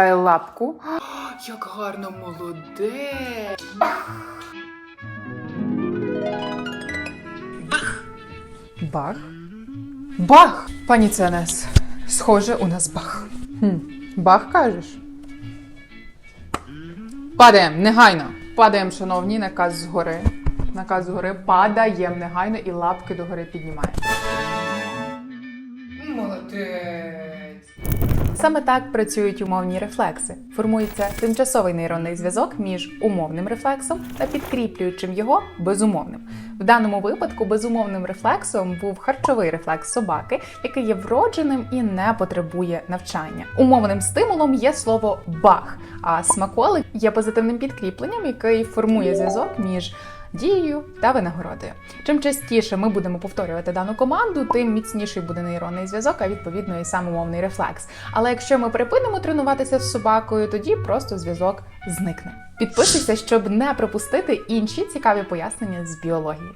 Дай лапку. Як гарно молодець. Бах. Бах! Бах! Пані Ценес, схоже, у нас бах. Хм. Бах кажеш? Падаємо, негайно. Падаємо, шановні, наказ згори. Наказ згори. Падаємо негайно і лапки догори піднімаємо. Молодець. Саме так працюють умовні рефлекси. Формується тимчасовий нейронний зв'язок між умовним рефлексом та підкріплюючим його безумовним. В даному випадку безумовним рефлексом був харчовий рефлекс собаки, який є вродженим і не потребує навчання. Умовним стимулом є слово бах, а смаколик є позитивним підкріпленням, який формує зв'язок між дією та винагородою. Чим частіше ми будемо повторювати дану команду, тим міцніший буде нейронний зв'язок, а відповідно і самомовний рефлекс. Але якщо ми припинимо тренуватися з собакою, тоді просто зв'язок зникне. Підписуйся, щоб не пропустити інші цікаві пояснення з біології.